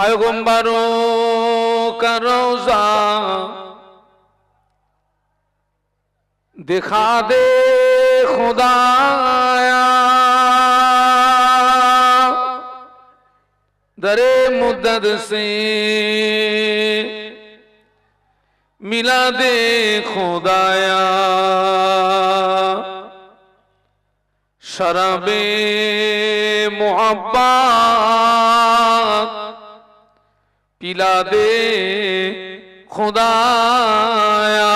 পয়গম্বরও করোজা দেখা দে খুদায়া। দরে মুদ্দত সে মিলা দে খুদায়া। শরাবে মোহাম্মা पिला दे खुदाया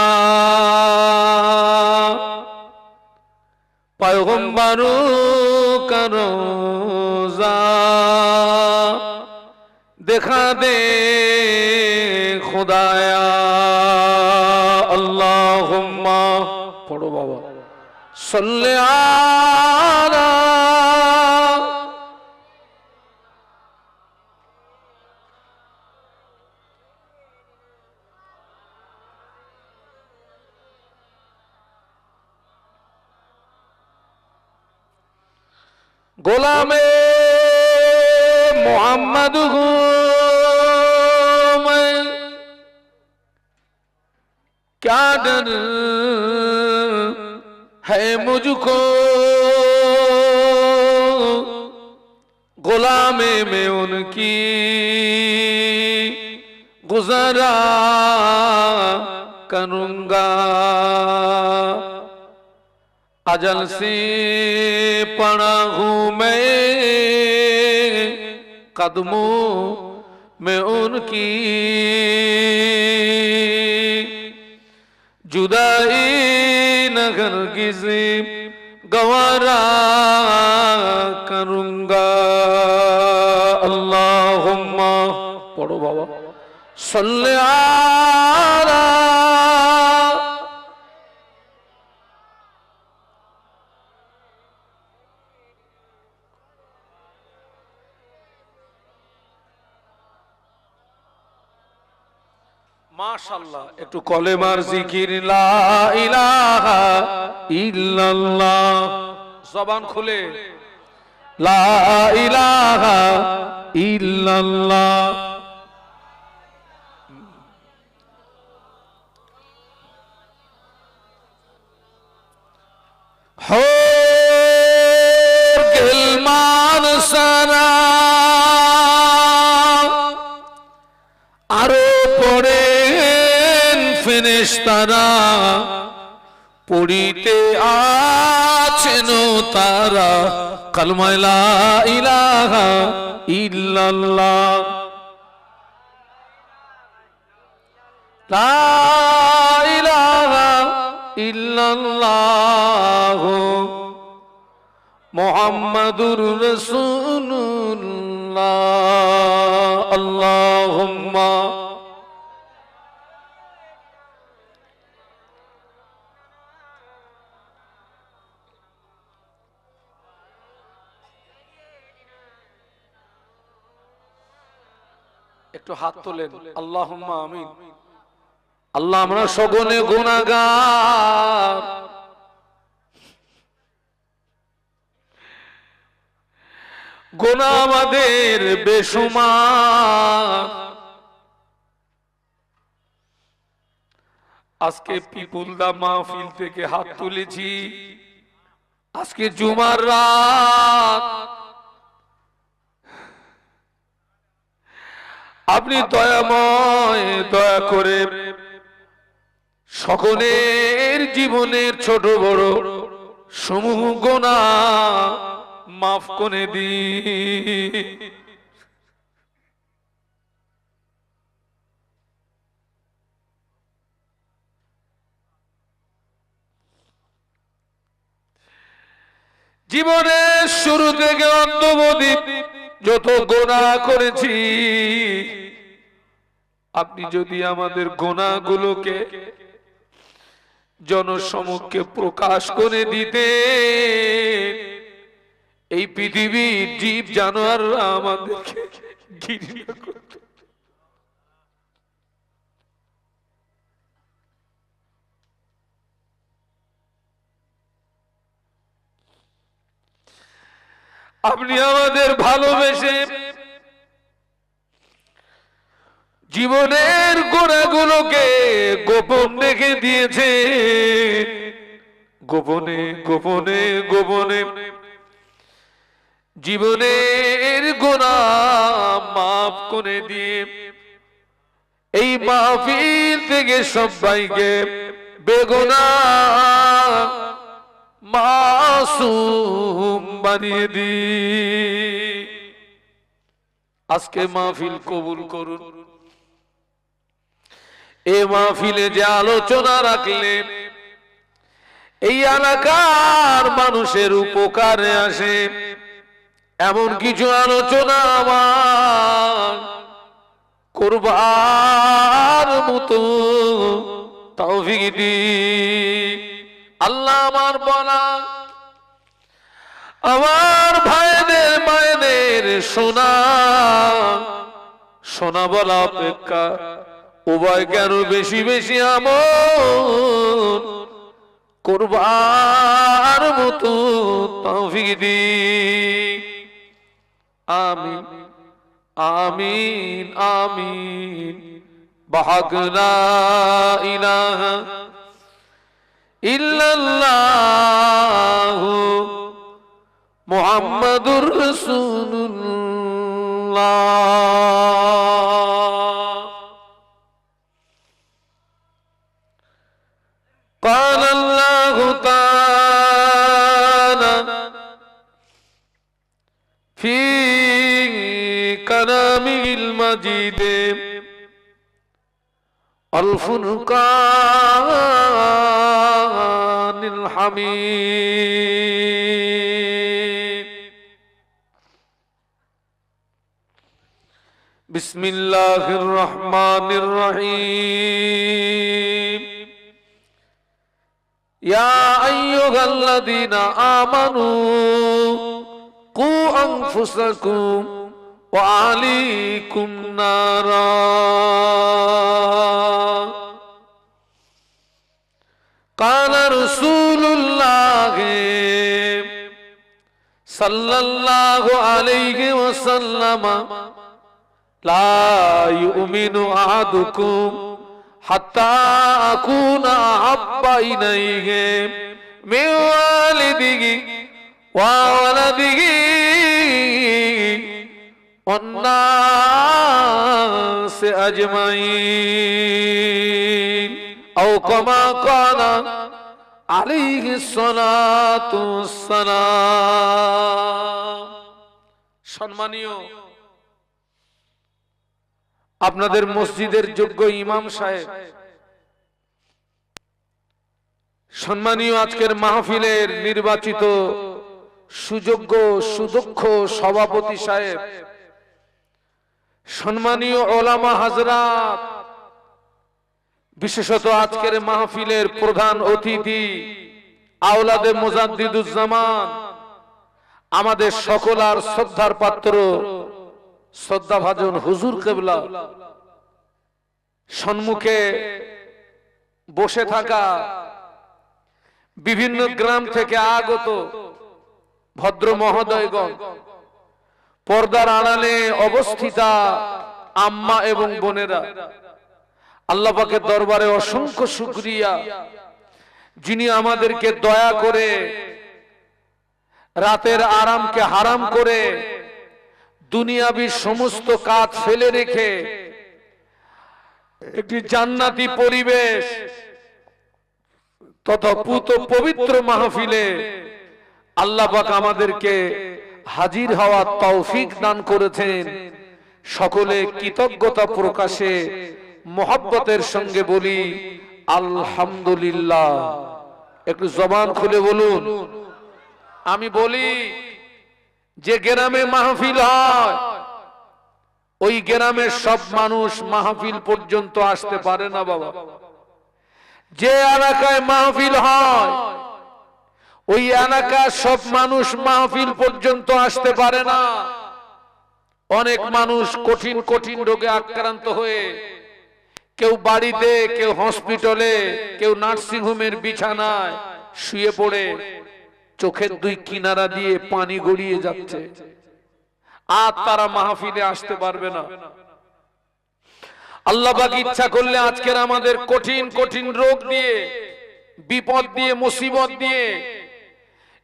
पैगम्बरों का रोजा दिखा दे खुदाया अल्लाहुम्मा पढ़ो बाबा सल्ले গোলামে मोहम्मद हूँ मैं क्या डर है मुझको गुलामे में उनकी गुजरा करूंगा अजल से पड़ा हूँ मैं कदमों में उनकी जुदाई नगर किसी गवारा करूँगा। अल्लाहुम्मा पढ़ो बाबा। सल्ले মাশাআল্লাহ একটু কলেমার জিকির লা ইলাহা ইল্লাল্লাহ। জবান খুলে। লা ইলাহা ইল্লাল্লাহ। হোর গেলমান সারা আরও ফেরেশতারা পড়িতে আছেন তারা। কালমায় লা ইলাহা ইল্লাল্লাহ। মোহাম্মদুর রসুল্লাহ আল্লাহুম্মা একটু হাত তোলেন। আল্লাহুম্মা আমিন। আল্লাহ আমরা সগনে গুনাহগার গোনা আমাদের বেসুমার আজকে পিপুলদা মাহফিল থেকে হাত তুলেছি। আজকে জুমার রাত। আপনি দয়াময়, দয়া করে সকলের জীবনের ছোট বড় সমূহ গোনা মাফ করে দি জীবনের শুরু থেকে অন্তবধি যত গোনা করেছি আপনি যদি আমাদের গোনাগুলোকে জনসমক্ষে প্রকাশ করে দিতে এই পৃথিবীর জীব জানোয়াররা করত। আপনি আমাদের ভালোবেসে জীবনের গোড়াগুলোকে গোপন রেখে দিয়েছে। গোপনে গোপনে গোপনে। জীবনের গোনা মাফ করে দিয়ে, এই মাহফিল থেকে সবাইকে বেগুনা মাসুম বানিয়ে দি আজকে মাহফিল কবুল করুন। এ মাহফিলে যে আলোচনা রাখলে এই এলাকার মানুষের উপকারে আসে। এমন কিছু আলোচনা আমার করবার মতো তৌফিক দি। আল্লাহ আমার বলা, আমার ভাইদের মায়েদের সোনা সোনা বলা অপেক্ষা। উভয় কেন বেশি বেশি আমন করবার মতো তৌফিক দি আমিন আমিন আমিন। ইলাহা ইল্লাল্লাহু মুহাম্মাদুর রাসূলুল্লাহ। الفرقان الحميد بسم الله الرحمن الرحيم يا أيها الذين آمنوا قوا أنفسكم وعليكم نارا الله صلى الله عليه وسلم لا يؤمن أحدكم حتى أكون أحب إليه من والده وولده والناس أجمعين أو كما قال আলিহ সম্মানীয়, আপনাদের মসজিদের যোগ্য ইমাম সাহেব, সম্মানীয় আজকের মাহফিলের নির্বাচিত সুযোগ্য, সুদক্ষ সভাপতি সাহেব, সম্মানীয় ওলামা হাজরা বিশেষত আজকের মাহফিলের প্রধান অতিথি আওলাদে মোজাদ্দিদুজ্জামান, আমাদের সকল আর শ্রদ্ধার পাত্র, শ্রদ্ধাভাজন হুজুর কেবলা, সম্মুখে বসে থাকা বিভিন্ন গ্রাম থেকে আগত ভদ্র মহোদয়গণ, পর্দার আড়ালে অবস্থিতা আম্মা এবং বোনেরা আল্লাহ পাকের দরবারে অসংখ্য শুক্রিয়া। যিনি আমাদেরকে দয়া করে রাতের আরামকে হারাম করে দুনিয়াবি সমস্ত কাজ ফেলে রেখে একটি জান্নাতি পরিবেশ তথা পুত পবিত্র মাহফিলে আল্লাহ পাক আমাদেরকে হাজির হওয়ার তৌফিক দান করেছেন। সকলে কৃতজ্ঞতা প্রকাশে মোহাব্বতের সঙ্গে বলি, আলহামদুলিল্লাহ। একটু জবান খুলে বলুন। আমি বলি, যে গ্রামে মাহফিল হয়, ওই গ্রামের সব মানুষ মাহফিল পর্যন্ত আসতে পারে না বাবা। যে এলাকায় মাহফিল হয়, ওই এলাকার সব মানুষ মাহফিল পর্যন্ত আসতে পারে না। অনেক মানুষ কঠিন কঠিন রোগে আক্রান্ত হয়ে কেউ বাড়িতে কেউ হসপিটালে কেউ নার্সিং হোমের বিছানায় শুয়ে পড়ে চোখের দুই কিনারা দিয়ে পানি গড়িয়ে যাচ্ছে। আর তারা মাহফিলে আসতে পারবে না। আল্লাহ পাক ইচ্ছা করলে আজকের আমাদের কঠিন কঠিন রোগ দিয়ে বিপদ দিয়ে মুসিবত দিয়ে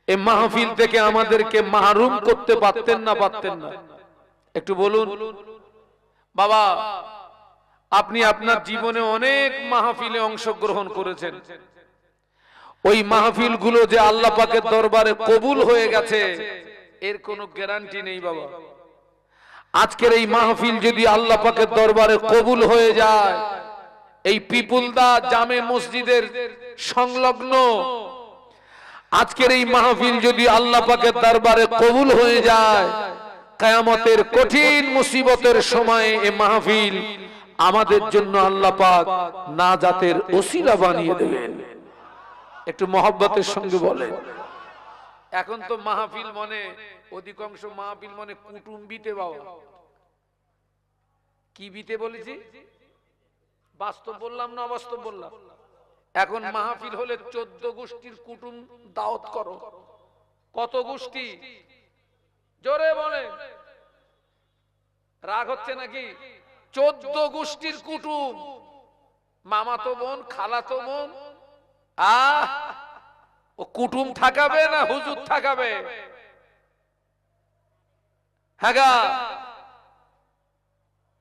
এ মাহফিল থেকে আমাদেরকে মাহরুম করতে পারতেন না পারতেন না একটু বলুন। বাবা আপনি আপনার জীবনে অনেক মাহফিলে অংশগ্রহণ করেছেন। ওই মাহফিলগুলো যে আল্লাহ পাকের দরবারে কবুল হয়ে গেছে এর কোনো গ্যারান্টি নেই বাবা। আজকের এই মাহফিল যদি আল্লাহ পাকের দরবারে কবুল হয়ে যায় এই পিপুলদা জামে মসজিদের সংলগ্ন আজকের এই মাহফিল যদি আল্লাহ পাকের দরবারে কবুল হয়ে যায় কায়ামতের কঠিন মুসিবতের সময় এই মাহফিল আমাদের জন্য আল্লাহ পাক না জাতের ওসিলা বানিয়ে দেবেন। একটু মহব্বতের সঙ্গে বলেন। এখন তো মাহফিল মনে অধিকাংশ মাহফিল মনে কুটুম্বিতে বাবা। কি বিতে বলেছি? বাস্তব বললাম না অবাস্তব বললাম? এখন মাহফিল হলে চোদ্দ গোষ্ঠীর কুটুম দাওয়াত করো। কত গোষ্ঠী? জোরে বলে রাগ হচ্ছে নাকি? চোদ্দ গোষ্ঠীর কুটুম। মামাতো বোন খালাতো বোন। ও কুটুম থাকাবে না হুজুর থাকাবে হ্যাঁ?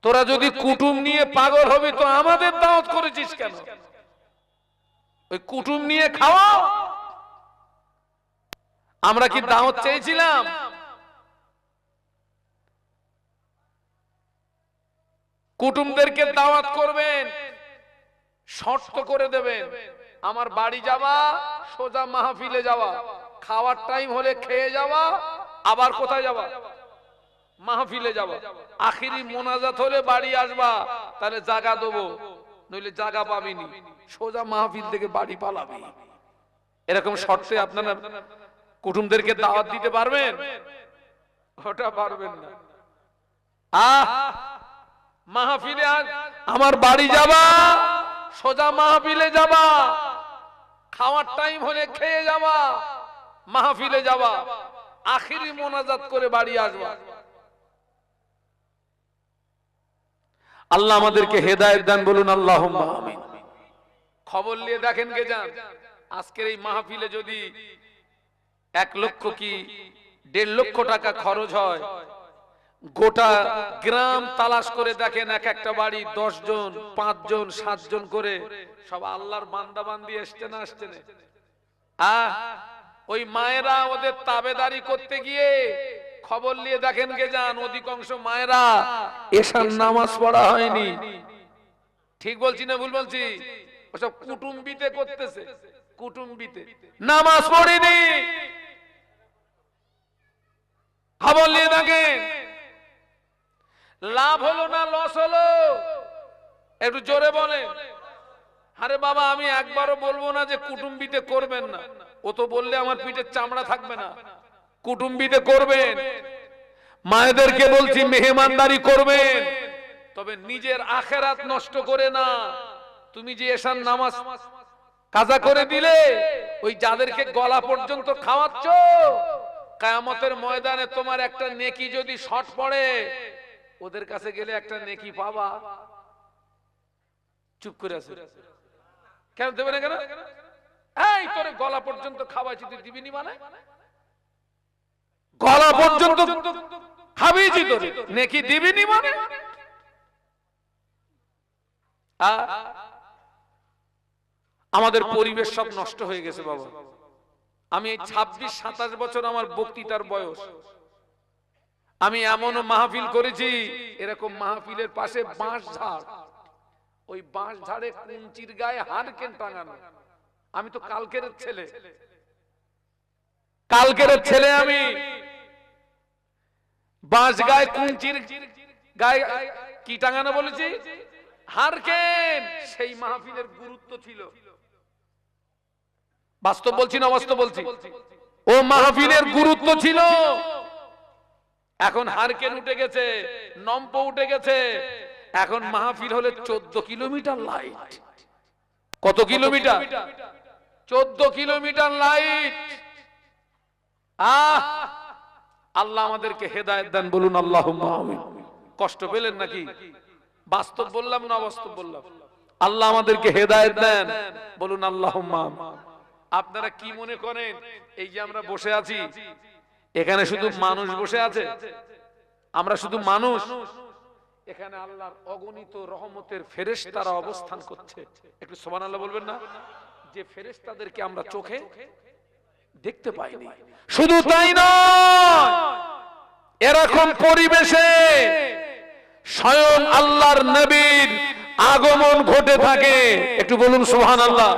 তোরা যদি কুটুম নিয়ে পাগল হবি তো আমাদের দাওয়াত করেছিস কেন? ওই কুটুম নিয়ে খাওয়া আমরা কি দাওয়াত চেয়েছিলাম? কুটুমদেরকে দাওয়াত করবেন, শর্ত করে দেবেন, আমার বাড়ি যাওয়া, সোজা মাহফিলে যাওয়া, খাওয়ার টাইম হলে খেয়ে যাওয়া, আবার কোথায় যাওয়া? মাহফিলে যাওয়া। আখিরি মোনাজাত হলে বাড়ি আসবা, তাহলে জাগা দেবো, নইলে জাগা পাবিনি, সোজা মাহফিল থেকে বাড়ি পালাবি। এরকম শর্তে আপনারা কুটুমদেরকে দাওয়াত দিতে পারবেন? ওটা পারবেন না। আহ! মাহফিলে আমার বাড়ি যাবা, সোজা মাহফিলে যাবা, খাওয়ার টাইম হলে খেয়ে যাবা, মাহফিলে যাবা, আখিরি মোনাজাত করে বাড়ি আসবা। আল্লাহ আমাদেরকে হেদায়েত দান বলুন আল্লাহ খবর নিয়ে দেখেন কে যান? আজকের এই মাহফিলে যদি এক লক্ষ কি দেড় লক্ষ টাকা খরচ হয় গোটা গ্রাম তালাশ করে দেখেন এক একটা বাড়ি দশ জন পাঁচ জন সাত জন করে সব আল্লাহর বান্দা বান্দি আসছে না আসছে না। ওই মায়েরা ওদের তাবেদারি করতে গিয়ে খবর নিয়ে দেখেন কে যান অধিকাংশ মায়েরা এসার নামাজ পড়া হয়নি। ঠিক বলছি না ভুল বলছি? ওসব কুটুম্বিতে করতেছে, কুটুম্বিতে। নামাজ পড়েনি। খবর নিয়ে দেখেন লাভ হলো না লস হলো? একটু জোরে বলে আরে বাবা, আমি একবারও বলব না যে কুটুম্বিতে করবেন না। ও তো বললে আমার পিঠের চামড়া থাকবে না। কুটুম্বিতে করবেন। মায়েদেরকে বলছি, মেহমানদারি করবেন। তবে নিজের আখেরাত নষ্ট করে না। তুমি যে এসান নামাজ কাজা করে দিলে, ওই যাদেরকে গলা পর্যন্ত খাওয়াচ্ছ, কায়ামতের ময়দানে তোমার একটা নেকি যদি শর্ট পড়ে ওদের কাছে গেলে একটা নেকি পাবা। চুপ করে আছে। কেন দেবে না কেন? এই, তোরে গলা পর্যন্ত খাওয়াইছি, তুই দিবিনি মানে? গলা পর্যন্ত খাবিয়েছি তোরে, নেকি দিবিনি মানে? আমাদের পরিবেশ সব নষ্ট হয়ে গেছে, বাবা। আমি ছাব্বিশ, সাতাশ বছর আমার বক্তৃতার বয়স। আমি এমন মাহফিল করেছি, এরকম মাহফিলের পাশে বাঁশ ঝাড়। ওই বাঁশ ঝাড়ে কুঞ্চির গায়ে হারকেন টাঙানো। আমি তো কালকের ছেলে। কালকের ছেলে আমি। বাঁশ গায়ে কুঞ্চির গায়ে কি টাঙানো বলেছি? হারকেন। সেই মাহফিলের গুরুত্ব ছিল। বাস্তব বলছি না বাস্তব বলছি? ও মাহফিলের গুরুত্ব ছিল। এখন হারকেন উঠে গেছে, নম্প উঠে গেছে। এখন মাহফিল হলে চোদ্দ কিলোমিটার লাইট কত কিলোমিটার? চোদ্দ কিলোমিটার লাইট আহ! আল্লাহ আমাদেরকে হেদায়ত দেন, বলুন আল্লাহ কষ্ট পেলেন নাকি? বাস্তব বললাম না অবাস্তব বললাম? আল্লাহ আমাদেরকে হেদায়েত দেন, বলুন আল্লাহ আপনারা কি মনে করেন? এই যে আমরা বসে আছি এখানে শুধু মানুষ বসে আছে। আমরা শুধু মানুষ। এখানে আল্লাহর অগণিত রহমতের ফেরেস তারা অবস্থান করছে। একটু সুবহানাল্লাহ বলবেন না? যে ফেরেস তাদেরকে আমরা চোখে দেখতে পাইনি। শুধু তাই নয় এরকম পরিবেশে স্বয়ং আল্লাহর নবীর আগমন ঘটে থাকে। একটু বলুন সোহান আল্লাহ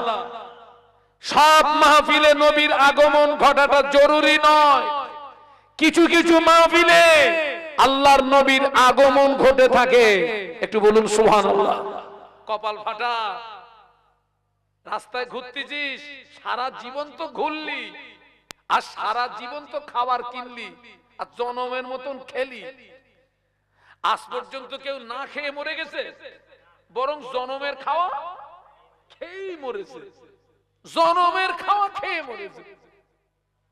সব মাহফিলে নবীর আগমন ঘটাটা জরুরি নয়। কিছু কিছু মাহফিলে আল্লাহর নবীর আগমন ঘটে থাকে। একটু বলুন সুহান কপাল ফাটা। রাস্তায় ঘুরতেছিস, সারা জীবন তো ঘুরলি, আর সারা জীবন তো খাবার কিনলি, আর জনমের মতন খেলি। আজ পর্যন্ত কেউ না খেয়ে মরে গেছে, বরং জনমের খাওয়া খেয়েই মরেছে। জনমের খাওয়া খেয়ে মরেছে।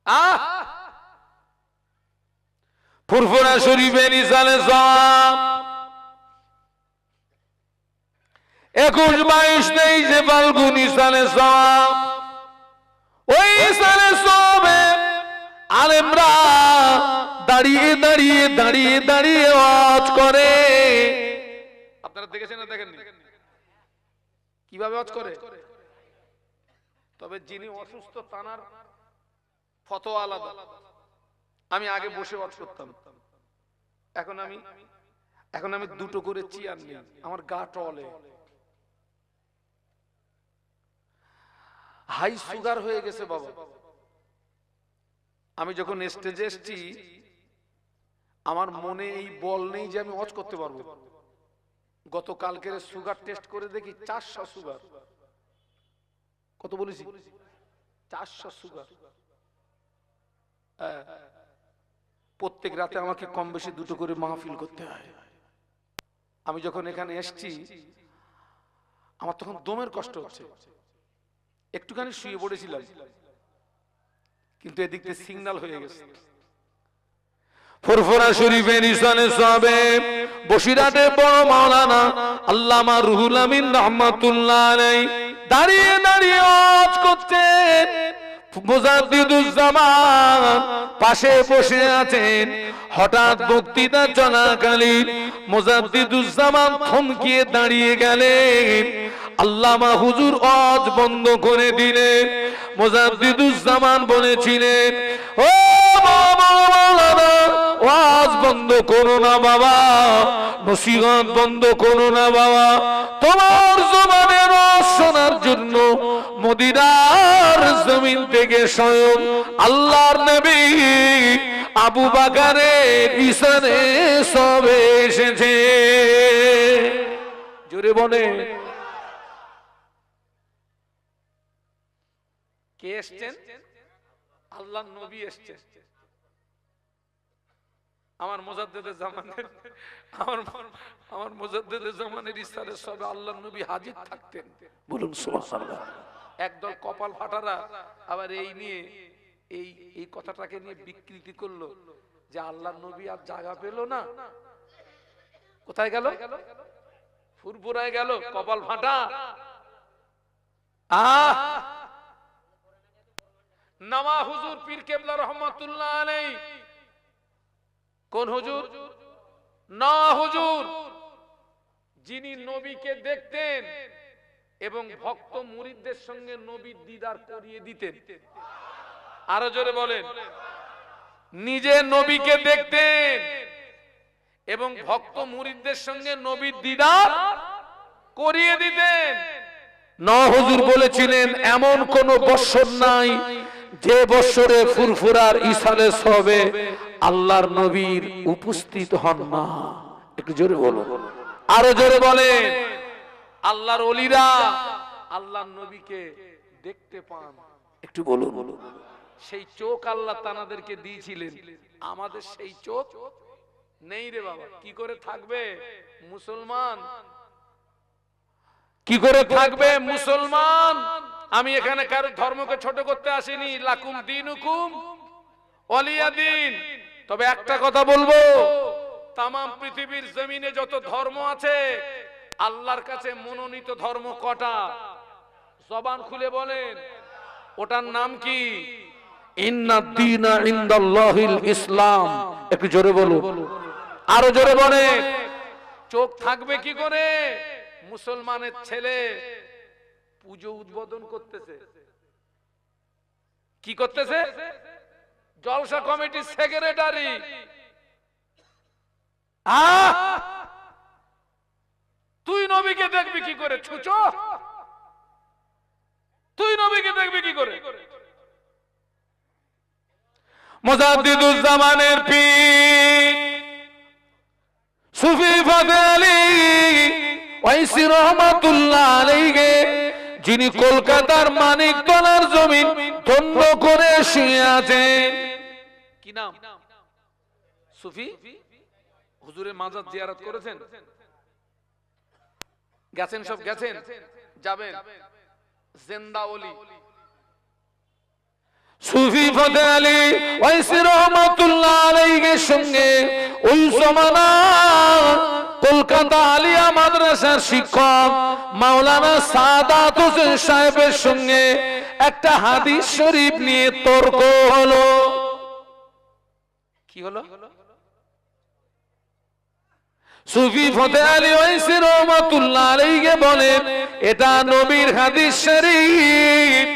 আহ! ফুরফুরা শরীফের ইসালে একুশ বাইশ তেইশে ফাল্গুন ইসালে সব ওই ইসালে সবে দাঁড়িয়ে দাঁড়িয়ে দাঁড়িয়ে দাঁড়িয়ে ওয়াজ করে। আপনারা দেখেছেন না দেখেননি? কীভাবে ওয়াজ করে? তবে যিনি অসুস্থ তানার ফতোয়া আলাদা। আমি আগে বসে ওয়াজ করতাম। এখন আমি এখন আমি দুটো করে চেয়ার নিই। আমার গা টলে। হাই সুগার হয়ে গেছে বাবা। আমি যখন স্টেজে এসছি, আমার মনে এই বল নেই যে আমি ওয়াজ করতে পারব। গতকালকের সুগার টেস্ট করে দেখি চারশো সুগার কত বলেছি? চারশো সুগার হ্যাঁ। প্রত্যেক রাতে আমাকে কম বেশি দুটো করে মাহফিল করতে হয়। আমি যখন এখানে এসছি, আমার তখন দমের কষ্ট হচ্ছে। একটুখানি শুয়ে পড়েছিলাম, কিন্তু এদিক দিয়ে সিগন্যাল হয়ে গেছে। ফুরফুরা শরীফের ইসানে সবে বসিরাটে বড় মাওলানা আল্লামা রুহুল আমিন রহমাতুল্লাহ আলাই দাঁড়িয়ে দাঁড়িয়ে ওয়াজ করতেন পাশে বসে আছেন। হঠাৎ বক্তৃতা চলাকালীন মুজাদ্দিদুজ্জামান থমকিয়ে দাঁড়িয়ে গেলেন। আল্লামা হুজুর অজ বন্ধ করে দিলেন। মুজাদ্দিদুজ্জামান বলেছিলেন, ও মাওলানা ওয়াজ বন্ধ করো না বাবা, নসিহত বন্ধ করো না বাবা। তোমার জবানের রস শোনার জন্য মদিনার জমিন থেকে স্বয়ং আল্লাহর নবী আবু বাকারের ইসানে সবে এসেছে। জোরে বলে। কে এসছেন? আল্লাহ নবী এসছেন। আমার মোজাদ্দেদের জামানের, আমার আমার মোজাদ্দেদের জামানের ইস্তারে সবে আল্লাহ নবী হাজির থাকতেন। বলুন সুবহানাল্লাহ। একদল কপাল ফাটারা আবার এই নিয়ে, এই এই কথাটাকে নিয়ে বিকৃতি করল যে আল্লাহ নবী আর জায়গা পেল না। কোথায় গেল? ফুরফুরায় গেল, কপাল ফাটা। আহ! নামা হুজুর পীর কেবলা রহমাতুল্লাহ আলাইহি কোন হুজুর? না, হুজুর। যিনি নবীকে দেখতেন এবং ভক্ত মুরিদদের সঙ্গে নবীর দিদার করিয়ে দিতেন। আরও জোরে বলেন। নিজে নবীকে দেখতেন এবং ভক্ত মুরিদদের সঙ্গে নবীর দিদার করিয়ে দিতেন। ন, হুজুর বলেছিলেন, এমন কোন বৎসর নাই যে বৎসরে ফুরফুরার ইসালে সবে আল্লাহর নবীর উপস্থিত হন না। একটু জোরে বলুন। আরও জোরে বলেন। আল্লাহর অলিরা আল্লাহর নবীকে দেখতে পান। একটু বলুন। সেই চোখ আল্লাহ তানাদেরকে দিয়েছিলেন। আমাদের সেই চোখ নেই রে বাবা। কি করে থাকবে মুসলমান? কি করে থাকবে মুসলমান? আমি এখানে কারও ধর্মকে ছোট করতে আসিনি। লাকুম দিন হুকুম অলিয়া দিন। তবে একটা কথা বলব। তাম পৃথিবীর জমিনে যত ধর্ম আছে, আল্লাহর কাছে মনোনীত ধর্ম কটা? জবান খুলে বলেন। ওটার নাম কি? ইসলাম। একটু জোরে বলুন। আরও জোরে বলে চোখ থাকবে কি করে? মুসলমানের ছেলে পুজো উদ্বোধন করতেছে। কি করতেছে? জলসা কমিটির সেক্রেটারি। তুই নবীকে দেখবি কি করে ছুচো? তুই নবীকে দেখবি কি করে? মোজাদ্দিদুজ্জামানের পীর সুফি আলী ওয়াইসি রহমাতুল্লাহ আলাইহি যিনি কলকাতার মানিকতলার জমিন ধন্য করে শুয়ে আছেন। কি নাম? সুফি? হুজুরের মাজার জিয়ারত করেছেন? গেছেন সব গেছেন যাবেন। জেন্দা ওলি। সুফি ফতে আলী ওয়াইসি রহমাতুল্লাহ আলাইহির সঙ্গে ওই জমানা কলকাতা আলিয়া মাদ্রাসার শিক্ষক মাওলানা সাদাত হোসেন সাহেবের সঙ্গে একটা হাদিস শরীফ নিয়ে তর্ক হলো। কি হলো? সুফি ফতে আলী ওয়াইসি রহমাতুল্লাহ আলাইহি বলেন এটা নবীর হাদিস শরীফ।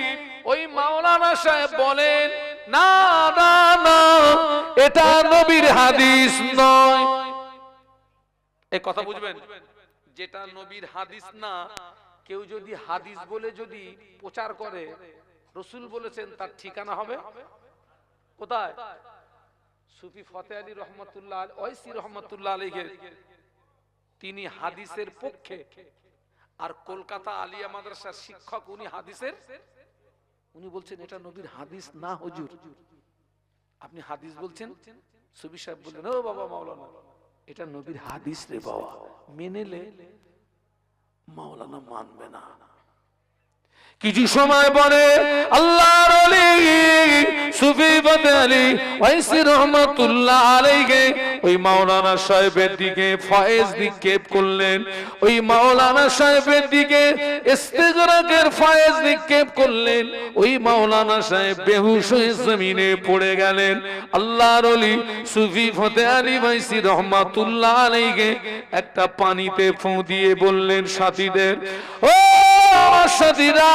ওই মাওলানা সাহেব বলেন না না না এটা নবীর হাদিস নয়। এই কথা বুঝবেন? যেটা নবীর হাদিস না কেউ যদি হাদিস বলে যদি প্রচার করে রসুল বলেছেন তার ঠিকানা হবে? কোথায়? সুফি ফতে আলী রহমতুল্লাহ ওয়াইসি রহমতুল্লাহ আলীকে তিনি হাদিসের পক্ষে আর কলকাতা আলিয়া মাদ্রাসার শিক্ষক উনি হাদিসের? উনি বলছেন, এটা নবীর হাদিস না হুজুর। আপনি হাদিস বলছেন? সুবি সাহেব বললেন, ও বাবা মাওলানা, এটা নবীর হাদিস রে বাবা। মেনেলে মাওলানা মানবে না। কিছু সময় পরে আল্লাহর ওলি সুফি ফতে আলী ওয়াইসি রহমাতুল্লাহ আলাইহি ওই মাওলানা সাহেবের দিকে ফয়েজ নিক্ষেপ করলেন। ওই মাওলানা সাহেবের দিকে ইস্তেগরাকের ফয়েজ নিক্ষেপ করলেন। ওই মাওলানা সাহেব বেহুশ হয়ে জমিনে পড়ে গেলেন। আল্লাহর ওলি সুফি ফতে আলী ওয়াইসি রহমাতুল্লাহ আলাইহি একটা পানিতে ফু দিয়ে বললেন সাথীদের, ও সাথীরা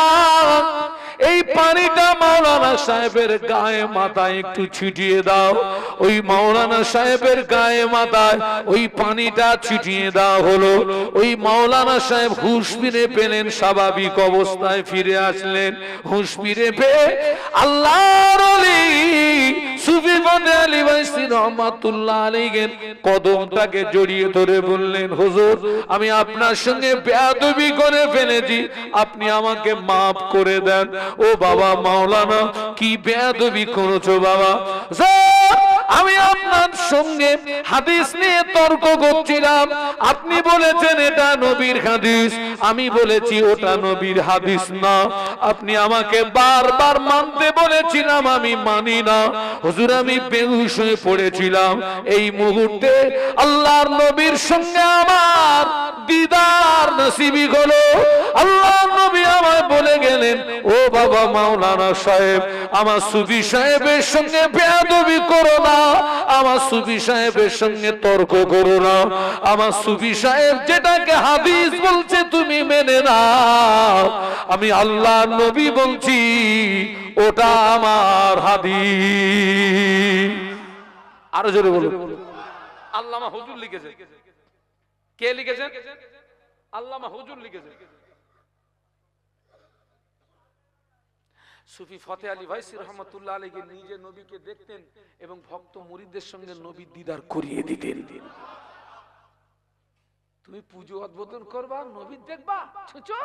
এই পানিটা মাওলানা সাহেবের গায়ে মাথায় একটু ছিটিয়ে দাও। ওই মাওলানা সাহেবের গায়ে মাথায় ওই পানিটা ছিটিয়ে দেওয়া হলো। ওই মাওলানা সাহেব হুশ ফিরে পেলেন, স্বাভাবিক অবস্থায় ফিরে আসলেন। হুশ ফিরে পেয়ে আল্লাহর কদমটাকে জড়িয়ে ধরে বললেন, হুজুর, আমি আপনার সঙ্গে বেয়াদবি করে ফেলেছি। আপনি আমাকে মাফ করে দেন। ও বাবা মাওলানা কি বেয়াদবি করেছ বাবা? আমি আপনার সঙ্গে হাদিস নিয়ে তর্ক করছিলাম। আপনি বলেছেন, এটা নবীর হাদিস। আমি বলেছি, ওটা নবীর হাদিস না। আপনি আমাকে বারবার মানতে বলেছিলাম, আমি মানি না। হুজুর, আমি বেহুশ হয়ে পড়েছিলাম। এই মুহূর্তে আল্লাহর নবীর সঙ্গে আমার দিদার নসিবি হলো। আল্লাহর নবী আমায় বলে গেলেন, ও বাবা মাওলানা সাহেব, আমার সুফি সাহেবের সঙ্গে বেয়াদবি করো না। আমার সুফি সাহেবের সঙ্গে তর্ক করো না। আমার সুফি সাহেব যেটাকে হাদিস বলছে, তুমি মেনে নাও। আমি আল্লাহ নবী বলছি, ওটা আমার হাদিস। আরও জোরে বলুন। আল্লামা হুজুর লিখেছে। কে লিখেছেন আল্লামা হুজুর লিখেছে। সুফি ফতে আলী ভাইসি রহমতুল্লাহ আলীকে নিজে নবীকে দেখতেন এবং ভক্ত মুরিদদের সঙ্গে নবী দিদার করিয়ে দিতেন। তুমি পুজো উদ্বোধন করবা, নবী দেখবা, ছুঁচো।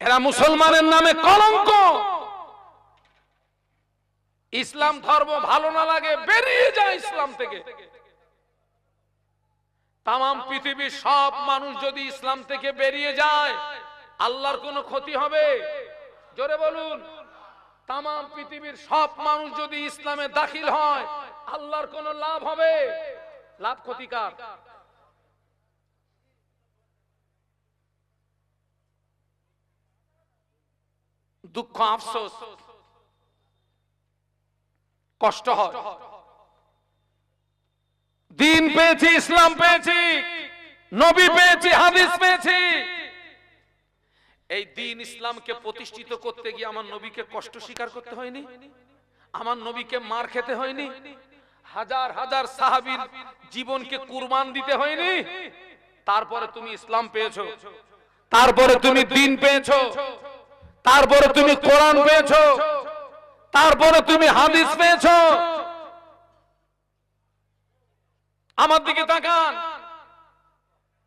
এরা মুসলমানের নামে কলঙ্ক। ইসলাম ধর্ম ভালো না লাগে, বেরিয়ে যায় ইসলাম থেকে। তাম পৃথিবীর সব মানুষ যদি ইসলাম থেকে বেরিয়ে যায়, আল্লাহর কোনো ক্ষতি হবে? জোরে বলুন। তাম পৃথিবীর সব মানুষ যদি ইসলামে দাখিল হয়, আল্লাহর কোন লাভ হবে? লাভ ক্ষতিকার। দুঃখ, আফসোস, কষ্ট হয়। দিন পেয়েছি, ইসলাম পেয়েছি, নবী পেয়েছি, হাদিস পেয়েছি। এই দিন ইসলামকে প্রতিষ্ঠিত করতে গিয়ে আমার নবীকে কষ্ট স্বীকার করতে হয়নি, আমার নবীকে মার খেতে হয়নি, হাজার হাজার সাহাবীর জীবনকে কুরবান দিতে হয়নি, তারপরে তুমি ইসলাম পেয়েছ, তারপরে তুমি দিন পেয়েছ, তারপরে তুমি কোরআন পেয়েছ, তারপরে তুমি হাদিস পেয়েছ আমার দিকে তাকান।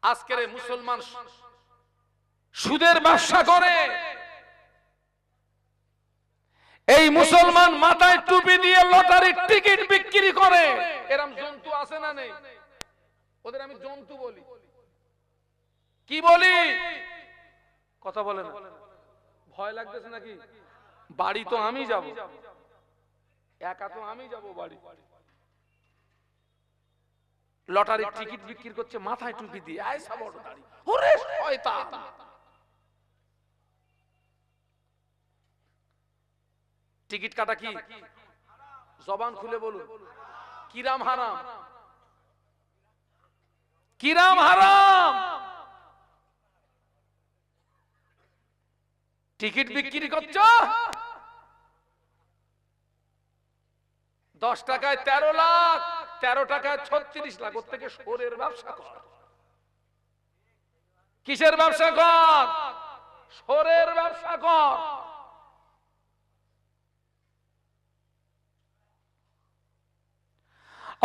আজকের মুসলমান সুদের ব্যবসা করে। এই মুসলমান মাথায় টুপি দিয়ে লটারির টিকিট বিক্রি করে। এরম জন্তু আছে না নেই? ওদের আমি জন্তু বলি। কি বলি? কথা বলে না। ভয় লাগতেছে নাকি? বাড়ি তো আমি যাব। একা তো আমি যাব বাড়ি। লটারির টিকিট বিক্রি করছে, মাথায় টুপি দিয়ে। আয় সাবর দাঁড়ি। ওরে শয়তান। টিকিট কাটা কি? জবান খুলে বলুন। কিরাম হারাম। কিরাম হারাম। টিকিট বিক্রি করছ? দশ টাকায় তেরো লাখ। তেরো টাকায় ছত্রিশ লাখ থেকে সোরের ব্যবসা কর। কিসের ব্যবসা কর? সোরের ব্যবসা কর।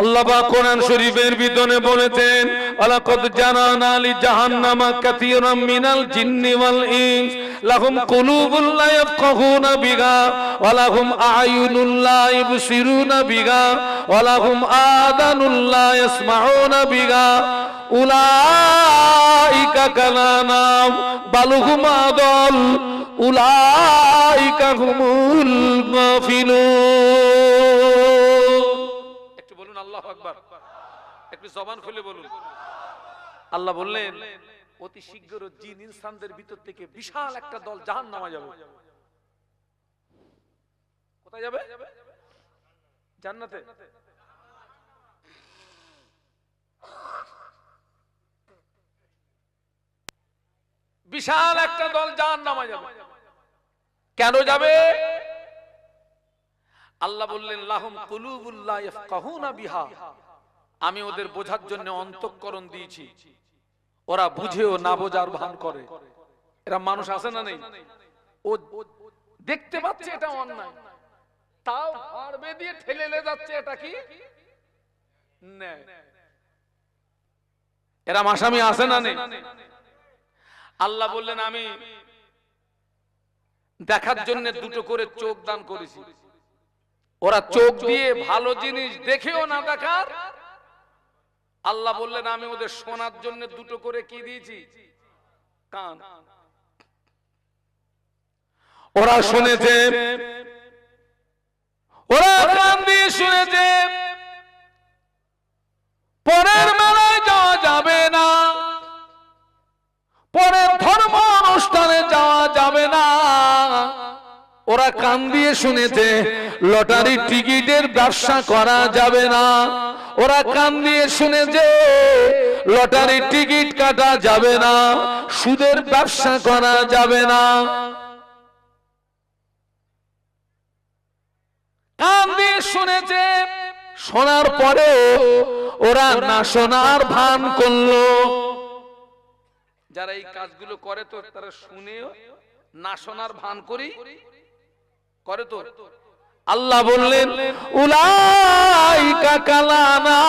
আল্লাহ কোরআন শরীফের ভিতরে বলেছেন ওয়ালাকাদ জানানা লি জাহান্নামা কাসীরাম মিনাল জিন্নি ওয়াল ইনস, লাহুম কুলুবুল লা ইয়াফকাহুনা বিহা, ওয়া লাহুম আ'য়ুনুল লা ইবসিরুনা বিহা, ওয়া লাহুম আদানুল লা ইয়াসমাউনা বিহা, উলাইকা কালানাম বালুহুম আদল, উলাইকা হুমুল গাফিলুন। জবান খুলে বলুন। আল্লাহ বললেন, অতি শীঘ্র জিন ইনসানদের ভিতর থেকে বিশাল একটা দল জাহান নামা যাবে। কোথায় যাবে? জান্নাতে। বিশাল একটা দল জাহান নামা যাবে। কেন যাবে? আল্লাহ বললেন, লাহুম কুলুবুল্লাহ ইয়াফকাহুনা বিহা। আমি ওদের বোঝার জন্য অন্তঃকরণ দিয়েছি। ওরা বুঝেও না বোঝার ভান করে। এরা মানুষ আছে না নেই? ও দেখতে পাচ্ছে এটা অন্যায়। তাও হাড়বে দিয়ে ঠেলে যাচ্ছে এটা কি? এরা মাসামি আছে না নেই? আল্লাহ বললেন আমি দেখার জন্য দুটো করে চোখ দান করেছি। ওরা চোখ দিয়ে ভালো জিনিস দেখেও না দেখার আল্লাহ বললেন, আমি ওদের শোনার জন্য দুটো করে কি দিয়েছি? কান। ওরা শুনেছে। ওরা কান দিয়ে শুনেছে। পরের মেলায় যাওয়া যাবে না। পরের ধর্ম অনুষ্ঠানে যাওয়া যাবে না। ওরা কান দিয়ে শুনেছে। লটারি টিকিটের ব্যবসা করা যাবে না। ওরা কান দিয়ে শুনেছে লটারি টিকিট কাটা যাবে না, সুদের ব্যবসা করা যাবে না। কান দিয়ে শুনেছে শোনার পরে ওরা না শোনার ভান করল। যারা এই কাজগুলো করে তো তারা শুনেও না শোনার ভান করি করে তো। আল্লাহ বললেন উলাই কালানা